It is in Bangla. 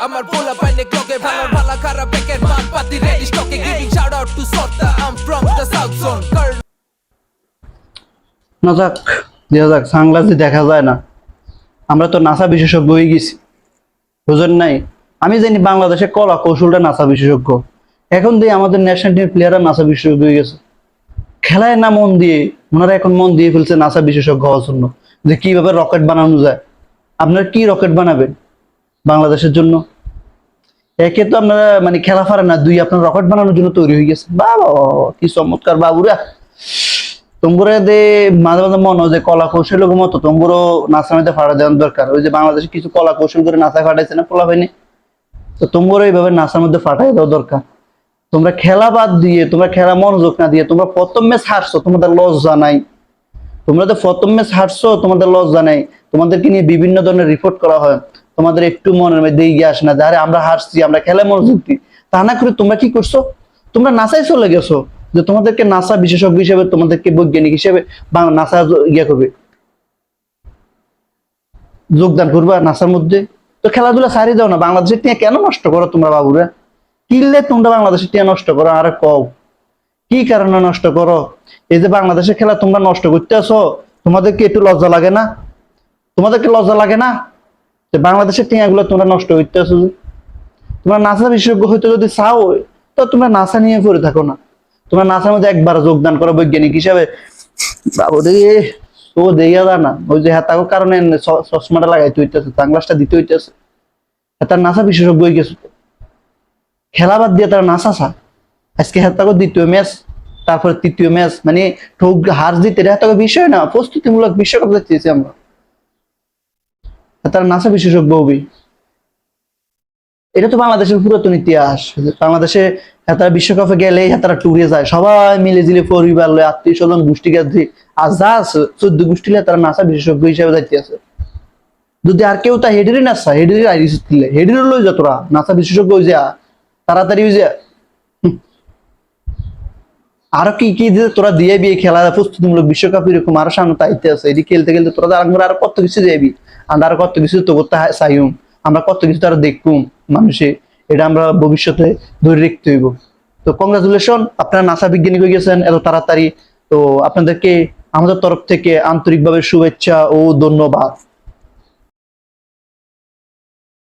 আমার পোলা পাইনে ক্লকে ভালো ভালো খারাপ প্যাকেট মাল পাতি রেডি স্টকে গিভিং শাউট আউট টু সর্তা আম ফ্রম দ্য সাউথ জোন কার্ল না যাক দেখা যাক সানগ্লাসে দেখা যায় না। আমরা তো নাসা বিশেষজ্ঞ হয়ে গেছি। বুঝেন নাই। আমি জানি বাংলাদেশে কলা কৌশলটা নাসা বিশেষজ্ঞ। এখন দিয়ে আমাদের ন্যাশনাল টিমের প্লেয়াররা নাসা বিশেষজ্ঞ হয়ে গেছে। খেলায় না মন দিয়ে ওনারা এখন মন দিয়ে ফেলছে নাসা বিশেষজ্ঞ হওয়ার জন্য। যে কীভাবে রকেট বানানো যায়। আপনারা কি রকেট বানাবেন? বাংলাদেশের জন্য। একে তো আপনারা মানে খেলা পারেন না, দুই আপনার রকেট বানানোর জন্য তৈরি হয়ে গেছে। বাবা, কি চমৎকার বাবুরা। তোমরা দে মাঝে মাঝে মনে হয় যে কলা কৌশল মতো তোমরা নাচা মধ্যে ফাটা দেওয়ার দরকার। ওই যে বাংলাদেশে কিছু কলা কৌশল করে নাচা ফাটাইছে না, পোলা হয়নি। তো তোমরা এইভাবে নাচার মধ্যে ফাটাই দেওয়া দরকার। তোমরা খেলা বাদ দিয়ে, তোমরা খেলা মনোযোগ না দিয়ে, তোমরা প্রথম ম্যাচ হারছো, তোমাদের লজ্জা নাই। তোমরা তো প্রথম ম্যাচ হারছো, তোমাদের লজ্জা নাই। তোমাদেরকে নিয়ে বিভিন্ন ধরনের রিপোর্ট করা হয়। তোমাদের একটু মনের মধ্যে এগিয়ে আসে না যে, আরে, আমরা হারছি, আমরা খেলায় মনোযোগ দিই তা না করে তোমরা কি করছ? তোমরা নাসায় চলে গেছো যে, তোমাদেরকে নাসা বিশেষজ্ঞ হিসেবে, তোমাদেরকে বৈজ্ঞানিক হিসেবে নাসা ইয়ে করবে। যোগদান করবা নাসার মধ্যে। তো খেলাধুলা সারি দাও না, বাংলাদেশের টিয়া কেন নষ্ট করো তোমরা বাবুরা? কিনলে তোমরা বাংলাদেশের টিয়া নষ্ট করো? আর, কও। কি কারণে নষ্ট করো? এই যে বাংলাদেশের খেলা তোমরা নষ্ট করতে আসো তোমাদেরকে একটু লজ্জা লাগে না? তোমাদেরকে লজ্জা লাগে না? যে বাংলাদেশের টিয়াগুলো তোমরা নষ্ট যে? তোমরা নাসা বিশেষজ্ঞ হইতে যদি চাও, তো তোমরা নাসা নিয়ে পড়ে থাকো না। তোমরা নাসার মধ্যে একবার যোগদান করো বৈজ্ঞানিক হিসাবে। বাবু দেইয়া দা না। ওই যে হাতাকো কারণে চশমাটা লাগাইতে হইতেছে দিতে হইতেছে। তার নাসা বিশেষজ্ঞ হয়ে খেলা বাদ দিয়ে তারা নাসা সা আজকে হাতাকো দ্বিতীয় ম্যাচ, তারপরে তৃতীয় ম্যাচ মানে ঠোক হার জিতে, এটা বিষয় না, প্রস্তুতিমূলক বিশ্বকাপ দেখতেছি আমরা। তারা নাসা বিশেষজ্ঞ হবি এটা তো বাংলাদেশের পুরাতন ইতিহাস। বাংলাদেশে তারা বিশ্বকাপে গেলে তারা ট্যুরে যায়। সবাই মিলে জিলে পরিবার লয় আত্মীয় স্বজন গোষ্ঠী গাদ্ধি আর যা চোদ্দ গোষ্ঠী তারা নাসা বিশেষজ্ঞ হিসেবে যাইতে আছে। যদি আর কেউ তা হেডেরই নাচা হেডেরই আইরিস দিলে হেডের লই যা তোরা নাসা বিশেষজ্ঞ হয়ে যা তাড়াতাড়ি হয়ে যা। আরও কি কি দিয়ে তোরা দিয়ে বিয়ে খেলা, প্রস্তুতিমূলক বিশ্বকাপ এরকম আরও সামনে তাইতে আছে। এটি খেলতে খেলতে তোরা তো আরও কত কিছু যাবি আমরা আরও কত কিছু তো করতে চাইম আমরা কত কিছু তারা দেখুম মানুষে। এটা আমরা ভবিষ্যতে ধরে রাখতে হইব। তো কংগ্রাচুলেশন আপনারা নাসা বিজ্ঞানী হয়ে গেছেন, এত তাড়াতাড়ি। তো আপনাদেরকে আমাদের তরফ থেকে আন্তরিকভাবে শুভেচ্ছা ও ধন্যবাদ।